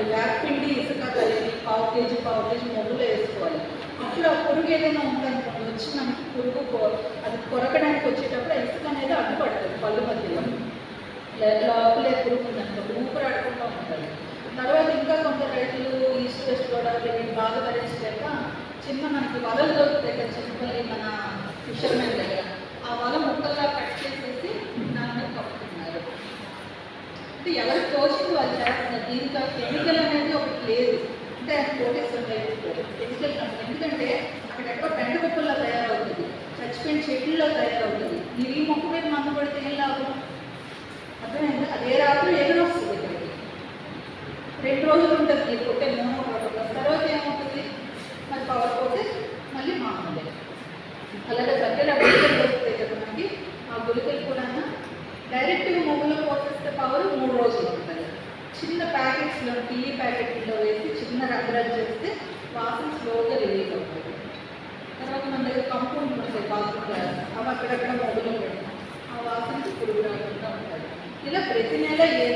అనుకోండి ఇసుక కలిపి పావు కేజీ పావు కేజీ మొగ్గులో వేసుకోవాలి. అట్లా పురుగు ఏదైనా ఉందనుకోండి వచ్చి మనకి పురుగు కొ- అది కొరకడానికి వచ్చేటప్పుడు ఇసుక అనేది అడ్డుపడుతుంది పళ్ళు మధ్యలో. లోపలే పురుగు ఉందనుకోండి ఊపిరాడకుండా ఉంటుంది. తర్వాత ఇంకా కొంత రైతులు ఈస్ట్ వెస్ట్ గోదావరి బాగా భరించలేక చిన్న మనకి వలలు దొరుకుతాయి కదా చిన్నపల్లి మన ఫిషర్మెన్ దగ్గర. ఆ వల ముక్కల్లా కట్ చేసేసి దాని మీద కప్పుతున్నారు అంటే ఎవరికి తోచింది వాళ్ళు చేస్తున్నారు? దీంట్లో లేదు ఎందుకంటే అక్కడ ఎక్కడో పెంట కుప్పల్లో తయారవుతుంది. చచ్చిపోయిన చెట్లలో తయారవుతుంది. మీరు ఈ మొక్క మీద మందు పడితే ఏం లాభం? అర్థమైంది? అదే రాత్రి ఏదో ఇక్కడికి. రెండు రోజులు ఉంటుంది కొట్టే తర్వాత ఏమవుతుంది? మరి పవర్ పోతే మళ్ళీ మామూలే అలాగే దగ్గర గుళికలు దొరుకుతాయి కదా మనకి ఆ గుళికలు కూడా డైరెక్ట్గా మొగ్గులో పోసేస్తే పవర్ మూడు రోజులు ఉంటుంది చిన్న మనం టీ ప్యాకెట్లో వేసి చిన్న రంధ్రాలు చేస్తే వాసన స్లోగా రిలీజ్ అవుతుంది. తర్వాత మన దగ్గర కంపౌండ్ ఉంటుంది బాత్రూమ్ అవి అక్కడక్కడ మొదలు పెడతాం. ఆ వాసనకి పురుగు రాకుండా ఉంటుంది ఇలా ప్రతి నెల ఏ